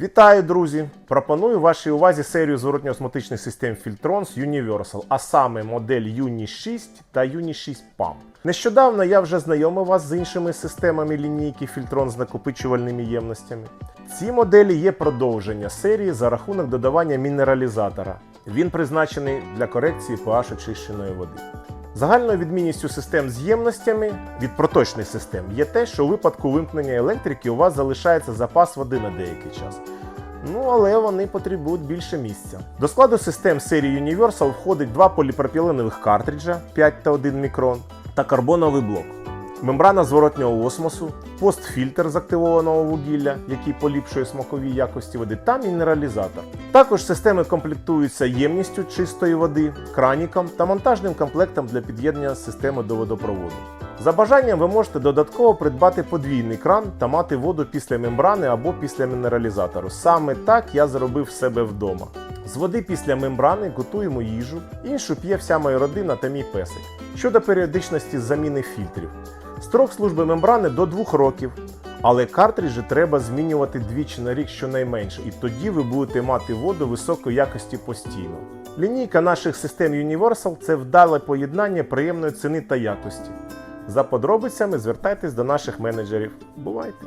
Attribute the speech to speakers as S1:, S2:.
S1: Вітаю, друзі! Пропоную вашій увазі серію зворотньо-осмотичних систем Filtrons Universal, а саме модель Uni 6 та Uni 6 PAM. Нещодавно я вже знайомив вас з іншими системами лінійки Filtron з накопичувальними ємностями. Ці моделі є продовження серії за рахунок додавання мінералізатора. Він призначений для корекції pH очищеної води. Загальною відмінністю систем з ємностями від проточних систем є те, що у випадку вимкнення електрики у вас залишається запас води на деякий час. Ну, але вони потребують більше місця. До складу систем серії Universal входить два поліпропіленових картриджа 5 та 1 мікрон та карбоновий блок. Мембрана зворотнього осмосу, постфільтр з активованого вугілля, який поліпшує смакові якості води, та мінералізатор. Також системи комплектуються ємністю чистої води, краніком та монтажним комплектом для під'єднання системи до водопроводу. За бажанням ви можете додатково придбати подвійний кран та мати воду після мембрани або після мінералізатору. Саме так я зробив себе вдома. З води після мембрани готуємо їжу, іншу п'є вся моя родина та мій песик. Щодо періодичності заміни фільтрів. Строк служби мембрани до 2 років, але картриджі треба змінювати двічі на рік щонайменше, і тоді ви будете мати воду високої якості постійно. Лінійка наших систем Universal це вдале поєднання приємної ціни та якості. За подробицями звертайтесь до наших менеджерів. Бувайте!